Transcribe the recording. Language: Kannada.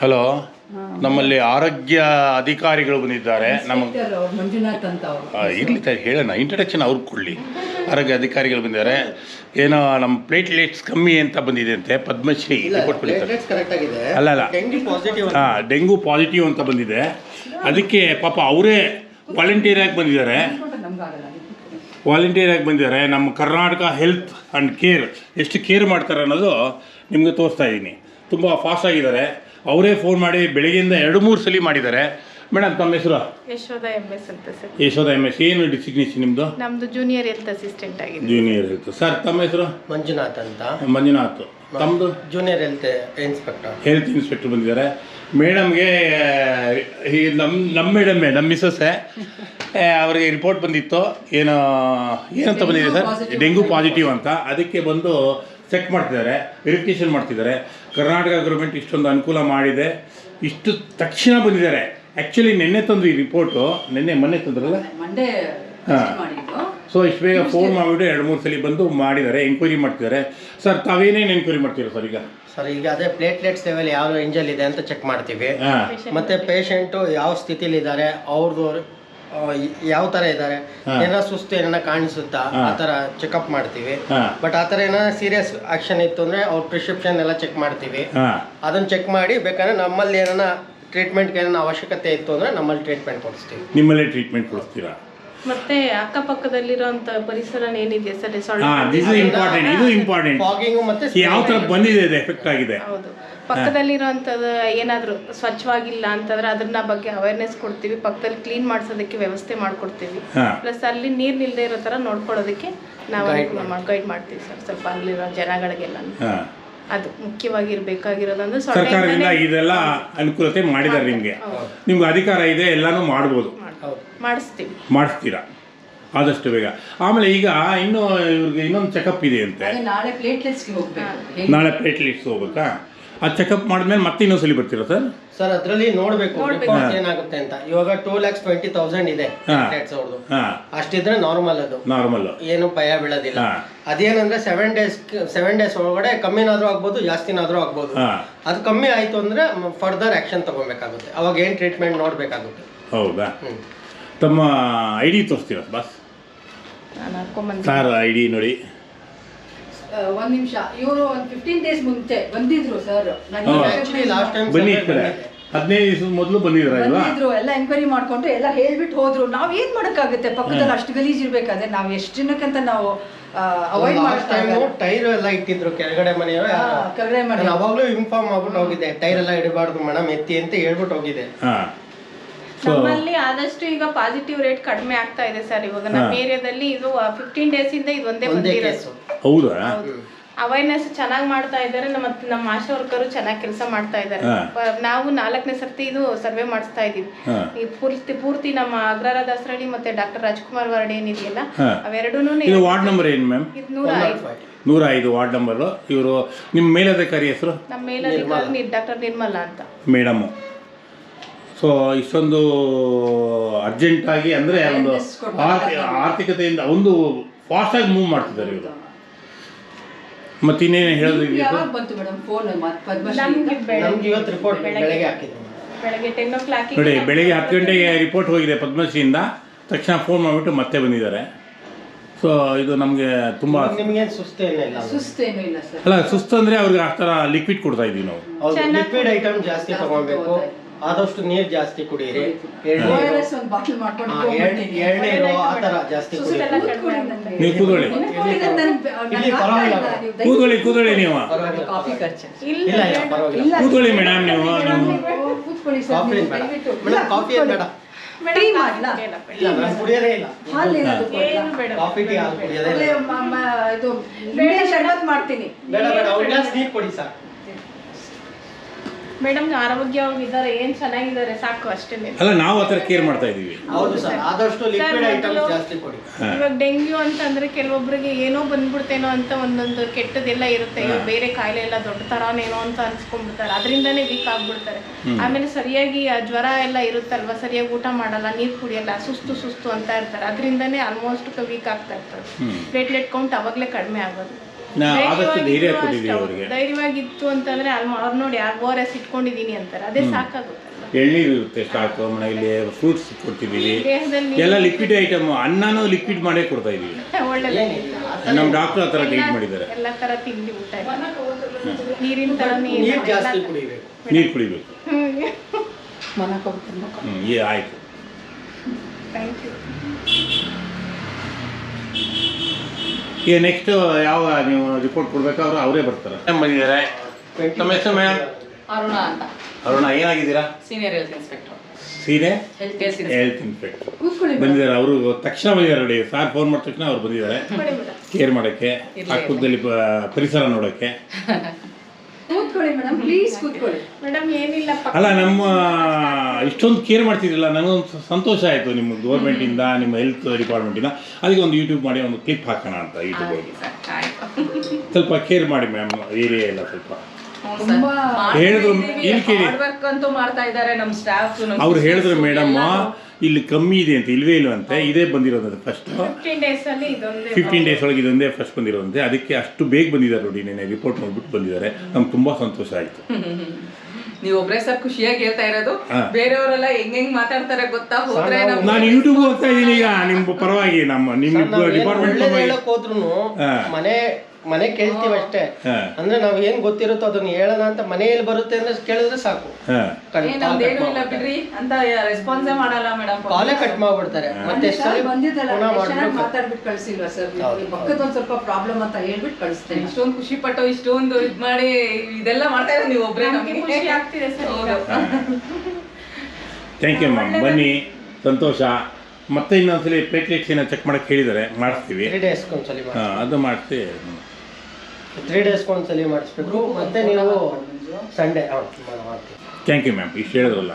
ಹಲೋ ನಮ್ಮಲ್ಲಿ ಆರೋಗ್ಯ ಅಧಿಕಾರಿಗಳು ಬಂದಿದ್ದಾರೆ. ನಮ್ಮ ಇನ್ಸ್ಪೆಕ್ಟರ್ ಮಂಜುನಾಥ್ ಅಂತ ಅವರು. ಆ, ಇರ್ಲಿ ತಾಯಿ ಹೇಳೋಣ ಇಂಟ್ರಡಕ್ಷನ್ ಅವ್ರಿಗೆ ಕೊಡಲಿ. ಆರೋಗ್ಯ ಅಧಿಕಾರಿಗಳು ಬಂದಿದ್ದಾರೆ. ಏನೋ ನಮ್ಮ ಪ್ಲೇಟ್ಲೆಟ್ಸ್ ಕಮ್ಮಿ ಅಂತ ಬಂದಿದೆ ಅಂತೆ ಪದ್ಮಶ್ರೀ ಆಗಿದೆ. ಅಲ್ಲ, ಅಲ್ಲ. ಹಾಂ ಡೆಂಗು ಪಾಸಿಟಿವ್ ಅಂತ ಬಂದಿದೆ. ಅದಕ್ಕೆ ಪಾಪ ಅವರೇ ವಾಲಂಟಿಯರ್ ಆಗಿ ಬಂದಿದ್ದಾರೆ. ವಾಲಂಟಿಯರ್ ಆಗಿ ಬಂದಿದ್ದಾರೆ. ನಮ್ಮ ಕರ್ನಾಟಕ ಹೆಲ್ತ್ ಆ್ಯಂಡ್ ಕೇರ್ ಎಷ್ಟು ಕೇರ್ ಮಾಡ್ತಾರೆ ಅನ್ನೋದು ನಿಮಗೆ ತೋರಿಸ್ತಾ ಇದ್ದೀನಿ ತುಂಬ ಫಾಸ್ಟ್ ಆಗಿದ್ದಾರೆ. ಅವರೇ ಫೋನ್ ಮಾಡಿ ಬೆಳಗ್ಗೆಯಿಂದ ಎರಡು ಮೂರು ಸಲ ಮಾಡಿದ್ದಾರೆ. ಮೇಡಮ್ ತಮ್ಮ ಹೆಸರು? ಯಶೋಧ ಎಂ ಎಸ್ ಅಂತ ಸರ್. ಯಶೋಧ ಎಂ ಎಸ್ ಏನು ಡಿಸಿಗ್ನೇಷನ್ ನಿಮ್ಮದು ನಮ್ದು? ಜೂನಿಯರ್ ಹೆಲ್ತ್ ಅಸಿಸ್ಟೆಂಟ್ ಆಗಿದೆ. ಜೂನಿಯರ್ ಹೆಲ್ತ್ ಸರ್ ತಮ್ಮ ಹೆಸರು? ಮಂಜುನಾಥ್ ಅಂತ. ಮಂಜುನಾಥ್. ತಮ್ಮದು junior health inspector health inspector ಬಂದಿದ್ದಾರೆ. ಮೇಡಮ್ಗೆ ಈ ನಮ್ಮ ನಮ್ಮ ಮೇಡಮ್ಮೇ ನಮ್ಮ ಮಿಸ್ಸಸ್ಸೇ ಅವರಿಗೆ ರಿಪೋರ್ಟ್ ಬಂದಿತ್ತು. ಏನು ಏನಂತ ಬಂದಿದೆ ಸರ್? ಡೆಂಗ್ಯೂ ಡೆಂಗು ಪಾಸಿಟಿವ್ ಅಂತ. ಅದಕ್ಕೆ ಬಂದು ಚೆಕ್ ಮಾಡ್ತಿದ್ದಾರೆ ವೆರಿಫಿಕೇಷನ್ ಮಾಡ್ತಿದ್ದಾರೆ. ಕರ್ನಾಟಕ ಗೌರ್ಮೆಂಟ್ ಇಷ್ಟೊಂದು ಅನುಕೂಲ ಮಾಡಿದೆ. ಇಷ್ಟು ತಕ್ಷಣ ಬಂದಿದ್ದಾರೆ. ಆ್ಯಕ್ಚುಲಿ ನಿನ್ನೆ ತಂದು ಈ ರಿಪೋರ್ಟು ನಿನ್ನೆ ಮೊನ್ನೆ ತಂದ್ರಲ್ಲ? ಮಂಡೇ ಹಾ. ಸೊ ಇಷ್ಟು ಬೇಗ ಫೋನ್ ಮಾಡಿಬಿಟ್ಟು ಎರಡು ಮೂರು ಸಲ ಬಂದು ಮಾಡಿದ್ದಾರೆ ಎಂಕ್ವೈರಿ ಮಾಡ್ತಿದ್ದಾರೆ. ಸರ್ ತಾವೇನೇನು ಎಂಕ್ವೈರಿ ಮಾಡ್ತೀರಾ ಸರ್ ಈಗ? ಸರ್ ಈಗ ಅದೇ ಪ್ಲೇಟ್ಲೆಟ್ಸ್ ಲೆವೆಲ್ ಯಾವ ರೇಂಜಲ್ಲಿ ಇದೆ ಅಂತ ಚೆಕ್ ಮಾಡ್ತೀವಿ. ಮತ್ತೆ ಪೇಷಂಟು ಯಾವ ಸ್ಥಿತಿಲಿ ಇದ್ದಾರೆ ಅವ್ರದ್ದು ಯಾವ ತರ ಇದ್ದಾರೆ? ಏನ ಏನಾರ ಸುಸ್ತು ಏನಾರ ಕಾಣಿಸುತ್ತಾ? ಆತರ ಆ ಚೆಕಪ್ ಮಾಡ್ತೀವಿ. ಬಟ್ ಆತರ ಏನ ಏನಾರ ಸೀರಿಯಸ್ ಆಕ್ಷನ್ ಇತ್ತು ಅಂದ್ರೆ ಅವ್ರ ಪ್ರಿಸ್ಕ್ರಿಪ್ಷನ್ ಎಲ್ಲ ಚೆಕ್ ಮಾಡ್ತೀವಿ. ಅದನ್ನ ಚೆಕ್ ಮಾಡಿ ಬೇಕಾದ್ರೆ ನಮ್ಮಲ್ಲಿ ಏನಾರ ಟ್ರೀಟ್ಮೆಂಟ್ಗೆ ಏನಾರ ಅವಶ್ಯಕತೆ ಇತ್ತು ಅಂದ್ರೆ ನಮ್ಮಲ್ಲಿ ಟ್ರೀಟ್ಮೆಂಟ್ ಕೊಡಿಸ್ತೀವಿ. ನಿಮ್ಮಲ್ಲೇ ಟ್ರೀಟ್ಮೆಂಟ್ ಕೊಡಿಸ್ತೀರಾ? ಮತ್ತೆ ಅಕ್ಕಪಕ್ಕದಲ್ಲಿರುವಂತ ಪರಿಸರ ಏನಿದೆ ಸರ್? ಹಾಂ ದಿಸ್ ಇಂಪಾರ್ಟೆಂಟ್ ಇದು ಇಂಪಾರ್ಟೆಂಟ್ ಫಾಗಿಂಗು ಮತ್ತೆ ಯಾವ ತರ ಬಂದಿದೆ ಇದು ಎಫೆಕ್ಟ್ ಆಗಿದೆ. ಹೌದು. ಪಕ್ಕದಲ್ಲಿರುವಂಥದ್ದು ಏನಾದರೂ ಸ್ವಚ್ಛವಾಗಿಲ್ಲ ಅಂತಂದ್ರೆ ಅದನ್ನ ಬಗ್ಗೆ ಅವೇರ್ನೆಸ್ ಕೊಡ್ತೀವಿ. ಪಕ್ಕದಲ್ಲಿ ಕ್ಲೀನ್ ಮಾಡಿಸೋದಕ್ಕೆ ವ್ಯವಸ್ಥೆ ಮಾಡ್ಕೊಡ್ತೀವಿ. ಪ್ಲಸ್ ಅಲ್ಲಿ ನೀರು ನಿಲ್ದೇ ಇರೋ ತರ ನೋಡ್ಕೊಳ್ಳೋದಕ್ಕೆ ನಾವು ಗೈಡ್ ಮಾಡ್ತೀವಿ ಸರ್. ಸ್ವಲ್ಪ ಅಲ್ಲಿರೋ ಜನಗಳಿಗೆಲ್ಲ. ಹಾಂ. ಅದು ಮುಖ್ಯವಾಗಿ ಇರಬೇಕಾಗಿರೋದಂದ್ರೆ ಸರ್ಕಾರದಿಂದ ಇದೆಲ್ಲ ಅನುಕೂಲತೆ ಮಾಡಿದ್ದಾರೆ ನಿಮಗೆ. ನಿಮ್ಗೆ ಅಧಿಕಾರ ಇದೆ ಎಲ್ಲಾನು ಮಾಡ್ಬೋದು. ಮಾಡಿಸ್ತೀವಿ. ಮಾಡಿಸ್ತೀರಾ? ಆದಷ್ಟು ಬೇಗ. ಆಮೇಲೆ ಈಗ ಇನ್ನು ಇವ್ರಿಗೆ ಇನ್ನೊಂದು ಚೆಕಪ್ ಇದೆ ಅಂತೆ. ನಾಳೆ ಪ್ಲೇಟ್ಲೆಟ್ಸ್ ಹೋಗ್ಬೇಕು. ಆ ಚೆಕಪ್ ಮಾಡಿದ್ಮೇಲೆ ಮತ್ತೆ ಇನ್ನೊಂದ್ಸಲಿ ಬರ್ತೀರಾ ಸರ್? ಸರ್ ಅದರಲ್ಲಿ ನೋಡಬೇಕು ರಿಪೋರ್ಟ್ ಏನಾಗುತ್ತೆ ಅಂತ. ಇವಾಗ ಟೂ ಲ್ಯಾಕ್ಸ್ ಟ್ವೆಂಟಿ ತೌಸಂಡ್ ಇದೆ ಅವ್ರದ್ದು ಅಷ್ಟಿದ್ರೆ ನಾರ್ಮಲ್ ಅದು. ನಾರ್ಮಲ್ ಏನು ಭಯ ಬೀಳೋದಿಲ್ಲ. ಅದೇನಂದ್ರೆ ಸೆವೆನ್ ಡೇಸ್ ಸೆವೆನ್ ಡೇಸ್ ಒಳಗಡೆ ಕಮ್ಮಿನಾದ್ರೂ ಆಗ್ಬೋದು ಜಾಸ್ತಿನಾದ್ರೂ ಆಗ್ಬೋದು. ಅದು ಕಮ್ಮಿ ಆಯ್ತು ಅಂದ್ರೆ ಫರ್ದರ್ ಆಕ್ಷನ್ ತಗೋಬೇಕಾಗುತ್ತೆ ಅವಾಗ ಏನ್ ಟ್ರೀಟ್ಮೆಂಟ್ ನೋಡ್ಬೇಕಾಗುತ್ತೆ. ಹೌದಾ? ತಮ್ಮ ಐ ಡಿ ತೋರಿಸ್ತೀರಾ ಬಸ್ ಹಾಕೊಂಬಂದು ಸರ್ ಐ ಡಿ ನೋಡಿ. ಒಂದ್ ನಿಮಿಷ. ಇವರು ಒಂದ್ ಫಿಫ್ಟೀನ್ ಡೇಸ್ ಮುಂಚೆ ಬಂದಿದ್ರು ಸರ್ ಬನ್ನಿ ಈ ಕಡೆ ಹದಿನೈದು ದಿವಸದ ಮೊದಲು ಬಂದಿದ್ರು ಎಲ್ಲ ಎಂಕ್ವೈರಿ ಮಾಡ್ಕೊಂಡು ಎಲ್ಲ ಹೇಳ್ಬಿಟ್ಟು ಹೋದ್ರು. ನಾವ್ ಏನ್ ಮಾಡಕ್ಕಾಗುತ್ತೆ? ಪಕ್ಕದಲ್ಲಿ ಅಷ್ಟು ಗಲೀಜ್ ಇರ್ಬೇಕಾದ್ರೆ ನಾವ್ ಎಷ್ಟ್ ಜನಕ್ಕಂತ ನಾವು ಅವಾಯ್ಡ್ ಲಾಸ್ಟ್ ಟೈಮ್ ಟೈರ್ ಎಲ್ಲ ಇಟ್ಟಿದ್ರು ಕೆಳಗಡೆ ಮನೆಯವರು. ಹಾ, ಕೆಳಗಡೆ ಮನೆ. ಅವಾಗ್ಲೂ ಇನ್ಫಾರ್ಮ್ ಆಗ್ಬಿಟ್ಟು ಹೋಗಿದೆ ಟೈರ್ ಎಲ್ಲ ಇಡಬಾರ್ದು ಮೇಡಮ್ ಎತ್ತಿ ಅಂತ ಹೇಳ್ಬಿಟ್ಟು ಹೋಗಿದೆ ನಮ್ಮಲ್ಲಿ ಆದಷ್ಟು ಈಗ ಪಾಸಿಟಿವ್ ರೇಟ್ ಕಡಿಮೆ ಆಗ್ತಾ ಇದೆ ಸರ್. ಇವಾಗ ನಮ್ಮ ಏರಿಯಾದಲ್ಲಿ ಇದು ಫಿಫ್ಟೀನ್ ಡೇಸ್ ಇಂದ ಇದು ಒಂದೇ ಒಂದೇ ಬಂದಿರೋದು. ಹೌದಾ? ಅವೇರ್ನೆಸ್ ಚೆನ್ನಾಗಿ ಮಾಡ್ತಾ ಇದ್ದಾರೆ. ನಮ್ಮ ನಮ್ಮ ಆಶಾ ವರ್ಕರು ಚೆನ್ನಾಗಿ ಕೆಲಸ ಮಾಡ್ತಾ ಇದ್ದಾರೆ. ನಾವು ನಾಲ್ಕನೇ ಸರ್ತಿ ಇದು ಸರ್ವೆ ಮಾಡಿಸ್ತಾ ಇದೀವಿ ಈ ಪೂರ್ತಿ ಪೂರ್ತಿ ನಮ್ಮ ಅಗ್ರಾರ ದಾಸರಳ್ಳಿ ಮತ್ತೆ ಡಾಕ್ಟರ್ ರಾಜ್ಕುಮಾರ್ ವಾರ್ಡ್ ಏನಿದೆಯಲ್ಲ ಅವೆರಡೂ ಅವೆರಡೂನು ಇದು ವಾರ್ಡ್ ನಂಬರ್ ಏನು ಮ್ಯಾಮ್? ಇದು ನೂರ ಐದು. ನೂರ ಐದು ವಾರ್ಡ್ ನಂಬರ್. ಇವರು ನಿಮ್ಮ ಮೇಲಧಿಕಾರಿ ಹೆಸರು? ನಮ್ಮ ಮೇಲಧಿಕಾರಿ ಡಾಕ್ಟರ್ ನಿರ್ಮಲಾ ಅಂತ. ಮೇಡಮು. ಸೊ ಇಷ್ಟೊಂದು ಅರ್ಜೆಂಟಾಗಿ ಅಂದರೆ ಒಂದು ಆರ್ಥಿಕತೆಯಿಂದ ಒಂದು ಫಾಸ್ಟಾಗಿ ಮೂವ್ ಮಾಡ್ತಿದ್ದಾರೆ ಇವರು. ಮತ್ತೆ ಇನ್ನೇನು ಹೇಳೋದು ಯಾವಾಗ ಬಂತು ಮೇಡಮ್ ಫೋನ್ ಪದ್ಮಶ್ರೀ ನಮ್ಗೆ ಇವತ್ತು ರಿಪೋರ್ಟ್ ಬೆಳಗ್ಗೆ ಹಾಕಿದ್ರು ಬೆಳಗ್ಗೆ ಟೆನ್ ಓ ಕ್ಲಾಕ್ ನೋಡಿ ಬೆಳಗ್ಗೆ ಹತ್ತು ಗಂಟೆಗೆ ರಿಪೋರ್ಟ್ ಹೋಗಿದೆ ಪದ್ಮಶ್ರೀಯಿಂದ. ತಕ್ಷಣ ಫೋನ್ ಮಾಡಿಬಿಟ್ಟು ಮತ್ತೆ ಬಂದಿದ್ದಾರೆ. ಸೊ ಇದು ನಮಗೆ ತುಂಬ ಅಲ್ಲ ಸುಸ್ತು ಅಂದರೆ ಅವ್ರಿಗೆ ಆ ಥರ ಲಿಕ್ವಿಡ್ ಕೊಡ್ತಾ ಇದ್ದೀವಿ ನಾವು. ಆದಷ್ಟು ನೀರ್ ಜಾಸ್ತಿ ಕುಡಿಯಿರಿ. ಎಳ್ನೀರು ORS ಒಂದ್ ಬಾಟಲ್ ಮಾಡ್ಕೊಂಡು ಆ, ತರ ಜಾಸ್ತಿ ಕುಡೀರಿ ನೀವು ಕೂದೊಳ್ಳಿ ಇಲ್ಲಿ ಪರವಾಗಿಲ್ಲ. ಕೂದೊಳ್ಳಿ ಕೂದೊಳ್ಳಿ ನೀವು. ಕಾಫಿ ಖರ್ಚು. ಇಲ್ಲ ಇಲ್ಲ ಪರವಾಗಿಲ್ಲ. ಕೂದೊಳ್ಳಿ ಮೇಡಮ್ ನೀವು ಕಾಫಿ ಏನ್ ಬೇಡ. ಮೇಡಮ್ ಕಾಫಿ ಏನ್ ಬೇಡ. ಟೀ ಮಾಡ್ಲಾ ಇಲ್ಲ ನಾನು ಕುಡಿಯೋದೇ ಇಲ್ಲ. ಹಾಲು ಏನಾದ್ರು ಏನು ಬೇಡ. ಕಾಫಿ ಟೀ ಹಾಲು ಕುಡಿಯೋದೇ ಇಲ್ಲ. ಮ- ಮ- ಇದು ನಿಂಬೆ ಶರ್ಬತ್ ಮಾಡ್ತೀನಿ. ಬೇಡ ಬೇಡ. ಒಂದು ಗ್ಲಾಸ್ ನೀರು ಕೊಡಿ ಸರ್ ಮೇಡಮ್ ಆರೋಗ್ಯವಾಗಿದ್ದಾರೆ ಏನ್ ಚೆನ್ನಾಗಿದ್ದಾರೆ? ಸಾಕು ಅಷ್ಟೇ ಅಲ್ಲ ನಾವು ಆ ಥರ ಕೇರ್ ಮಾಡ್ತಾ ಇದ್ದೀವಿ. ಹೌದು ಸರ್ ಆದಷ್ಟು ಲಿಕ್ವಿಡ್ ಐಟಮ್ಸ್ ಜಾಸ್ತಿ ಕೊಡಿ. ಇವಾಗ ಡೆಂಗ್ಯೂ ಅಂತಂದ್ರೆ ಕೆಲವೊಬ್ಬರಿಗೆ ಏನೋ ಬಂದ್ಬಿಡ್ತೇನೋ ಅಂತ ಒಂದೊಂದು ಕೆಟ್ಟದೆಲ್ಲ ಇರುತ್ತೆ. ಇವಾಗ ಬೇರೆ ಕಾಯಿಲೆ ಎಲ್ಲ ದೊಡ್ಡ ತರಾನೇನೋ ಅಂತ ಅನ್ಸ್ಕೊಂಡ್ಬಿಡ್ತಾರೆ. ಅದರಿಂದನೇ ವೀಕ್ ಆಗ್ಬಿಡ್ತಾರೆ. ಆಮೇಲೆ ಸರಿಯಾಗಿ ಆ ಜ್ವರ ಎಲ್ಲ ಇರುತ್ತಲ್ವಾ? ಸರಿಯಾಗಿ ಊಟ ಮಾಡಲ್ಲ ನೀರು ಕುಡಿಯಲ್ಲ ಸುಸ್ತು ಸುಸ್ತು ಅಂತ ಇರ್ತಾರೆ. ಅದರಿಂದನೇ ಆಲ್ಮೋಸ್ಟ್ ವೀಕ್ ಆಗ್ತಾ ಇರ್ತಾರೆ ಪ್ಲೇಟ್ಲೆಟ್ ಕೌಂಟ್ ಅವಾಗಲೇ ಕಡಿಮೆ ಆಗೋದು. ನಾ ಆದಷ್ಟು ಧೈರ್ಯ ಕೊಟ್ಟಿದ್ದೀವಿ. ಅವರಿಗೆ. ಧೈರ್ಯವಾಗಿತ್ತು ಅಂತಂದ್ರೆ ಅಲ್ಲಿ ಅವ್ರು ನೋಡಿ ಯಾರು ಬೋರ್ ಎಸ್ ಇಟ್ಕೊಂಡಿದೀನಿ ಅಂತಾರೆ. ಅದೇ ಸಾಕಾಗುತ್ತೆ ಎಳ್ನೀರು ಇರುತ್ತೆ ಸ್ಟಾಕು ಮನೆಯಲ್ಲಿ ಫ್ರೂಟ್ಸ್ ಕೊಡ್ತಿದ್ದೀವಿ. ದೇಹದಲ್ಲಿ ಎಲ್ಲ ಲಿಕ್ವಿಡ್ ಐಟಮ್ ಅನ್ನನೂ ಲಿಕ್ವಿಡ್ ಮಾಡೇ ಕೊಡ್ತಾ ಇದ್ದೀವಿ. ಒಳ್ಳೆದ ನಮ್ಮ ಡಾಕ್ಟರ್ ಆ ಥರ ಟ್ರೀಟ್ ಮಾಡಿದ್ದಾರೆ. ಎಲ್ಲ ತರ ತಿಂಡಿ ಊಟ. ನೀರಿನ ಥರ ನೀರು ಜಾಸ್ತಿ ಕುಡಿಬೇಕು. ನೀರು ಕುಡಿಬೇಕು. ಹ್ಞೂ ಏ ಆಯಿತು. ಥ್ಯಾಂಕ್ ಯು ಈಗ ನೆಕ್ಸ್ಟ್ ಯಾವ ನೀವು ರಿಪೋರ್ಟ್ ಕೊಡ್ಬೇಕಾದ್ರೆ ಅವರೇ ಬರ್ತಾರೆ. ಬಂದಿದ್ದಾರೆ. ನಮ್ಮ ಹೆಸರು ಮೇಡಮ್? ಅರುಣ ಅಂತ. ಅರುಣ ಏನಾಗಿದ್ದೀರಾ? ಸೀನಿಯರ್ ಹೆಲ್ತ್ ಇನ್ಸ್ಪೆಕ್ಟರ್ ಸೀರೆ? ಹೆಲ್ತ್ ಹೆಲ್ತ್ ಇನ್ಸ್ಪೆಕ್ಟರ್ ಬಂದಿದ್ದಾರೆ. ಅವರು ತಕ್ಷಣ ಬಂದಿದ್ದಾರೆ ನೋಡಿ. ಸಾರ್ ಫೋನ್ ಮಾಡಿದ ತಕ್ಷಣ ಅವ್ರು ಬಂದಿದ್ದಾರೆ. ಕೇರ್ ಮಾಡೋಕ್ಕೆ ಪಕ್ಕದಲ್ಲಿ ಪ- ಪರಿಸರ ನೋಡೋಕ್ಕೆ. ಕೂತ್ಕೊಳ್ಳಿ ಮೇಡಮ್ ಪ್ಲೀಸ್ ಕೂತ್ಕೊಳ್ಳಿ. ಮೇಡಮ್ ಏನಿಲ್ಲ ಅಲ್ಲ ನಮ್ಮ ಇಷ್ಟೊಂದು ಕೇರ್ ಮಾಡ್ತಿದ್ರಲ್ಲ ನನಗೊಂದು ಸಂತೋಷ ಆಯಿತು ನಿಮ್ಮ ಗೌರ್ಮೆಂಟಿಂದ ನಿಮ್ಮ ಹೆಲ್ತ್ ಡಿಪಾರ್ಟ್ಮೆಂಟಿಂದ ಅದಕ್ಕೆ ಒಂದು ಯೂಟ್ಯೂಬ್ ಮಾಡಿ ಒಂದು ಕ್ಲಿಪ್ ಹಾಕೋಣ ಅಂತ ಯೂಟ್ಯೂಬ್ ಸ್ವಲ್ಪ ಕೇರ್ ಮಾಡಿ ಮ್ಯಾಮ್ ಏರಿಯಾ ಎಲ್ಲ ಸ್ವಲ್ಪ. ತುಂಬಾ ಹೇಳಿದ್ರು ಇಲ್ಲಿ ಕೇಳಿ. ಅಂತೂ ಮಾಡ್ತಾ ಇದ್ದಾರೆ ನಮ್ಮ ಸ್ಟಾಫ್ ಅವ್ರು ಹೇಳಿದ್ರು ಮೇಡಮ್ ಇಲ್ಲಿ ಕಮ್ಮಿ ಇದೆ ಅಂತ ಇಲ್ವೇ ಇಲ್ವಂತೆ ಇದೇ ಬಂದಿರೋದು ಫಸ್ಟ್ ಫಿಫ್ಟೀನ್ ಡೇಸ್ ಅಲ್ಲಿ ಇದೊಂದೇ ಫಿಫ್ಟೀನ್ ಡೇಸ್ ಒಳಗೆ ಇದೊಂದೇ ಫಸ್ಟ್ ಬಂದಿರೋದಂತೆ ಅದಕ್ಕೆ ಅಷ್ಟು ಬೇಗ ಬಂದಿದ್ದಾರೆ ನೋಡಿ ನೆನೆ ರಿಪೋರ್ಟ್ ನೋಡ್ಬಿಟ್ಟು ಬಂದಿದ್ದಾರೆ. ನಮ್ಗೆ ತುಂಬಾ ಸಂತೋಷ ಆಯ್ತು. ನೀವು ಒಬ್ರೇ ಸರ್ ಖುಷಿಯಾಗಿ ಹೇಳ್ತಾ ಇರೋದು. ಹಾ. ಬೇರೆಯವರೆಲ್ಲ ಹೆಂಗ್ ಹೆಂಗ್ ಮಾತಾಡ್ತಾರೆ ಗೊತ್ತಾ? ಹೋದ್ರೆ ನಾವು- ನಾನು ಯೂಟ್ಯೂಬ್ ಹೋಗ್ತಾ ಇದ್ದೀನಿ ಈಗ ನಿಮ್ಮ ಪರವಾಗಿ ನಮ್ಮ ನಿಮ್ಮ ಡಿಪಾರ್ಟ್ಮೆಂಟ್ ಹೇಳಕ್ ಹೋದ್ರು ಹಾ. ಮನೆ ಮನೆ ಕೇಳ್ತೀವಿ ಅಷ್ಟೇ. ಅಂದ್ರೆ ನಾವ್ ಏನ್ ಗೊತ್ತಿರುತ್ತೋ ಅದನ್ನ ಹೇಳೋಣ ಅಂತ ಮನೆಯಲ್ಲಿ ಬರುತ್ತೆ ಅಂದ್ರೆ ಕೇಳಿದ್ರೆ ಸಾಕು. ಬಿಡ್ರಿ. ಅಂತ ರೆಸ್ಪಾನ್ಸೇ ಮಾಡಲ್ಲ ಮೇಡಮ್ ಕಾಲೇ ಕಟ್ ಮಾಡ್ಬಿಡ್ತಾರೆ. ಮತ್ತೆ ಮಾತಾಡ್ಬಿಟ್ಟು ಕಳ್ಸಿಲ್ವಾ ಸರ್ ಪಕ್ಕದ ಒಂದ್ ಸ್ವಲ್ಪ ಪ್ರಾಬ್ಲಮ್ ಅಂತ ಹೇಳ್ಬಿಟ್ಟು ಕಳಿಸ್ತೇನೆ ಇಷ್ಟೊಂದು ಖುಷಿ ಪಟ್ಟು ಇಷ್ಟೊಂದು ಇದ್ ಮಾಡಿ ಇದೆಲ್ಲ ಮಾಡ್ತಾ ಇರೋದು ನೀವು ಒಬ್ರೇ ನಮ್ಗೆ ಆಗ್ತಿದೆ ಸರ್. ಥ್ಯಾಂಕ್ ಯು ಮ್ಯಾಮ್ ಬನ್ನಿ. ಸಂತೋಷ. ಮತ್ತೆ ಇನ್ನೊಂದ್ಸಲಿ ಪ್ಲೇಟ್ಲೆಟ್ಸ್ ಏನೋ ಚೆಕ್ ಮಾಡಕ್ಕೆ ಹೇಳಿದ್ದಾರೆ ಮಾಡಿಸ್ತೀವಿ ತ್ರೀ ಡೇಸ್ ಒಂದ್ಸಲಿ ಮಾಡಿ ಹಾಂ ಅದು ಮಾಡ್ತೀವಿ. ತ್ರೀ ಡೇಸ್ ಒಂದ್ಸಲಿ ಮಾಡಿಸ್ಬೇಕು. ಮತ್ತೆ ನೀವು ಸಂಡೇ ಮಾಡ್ತೀವಿ. ಥ್ಯಾಂಕ್ ಯು ಮ್ಯಾಮ್ ಇಷ್ಟು ಹೇಳಿದ್ರಲ್ಲ.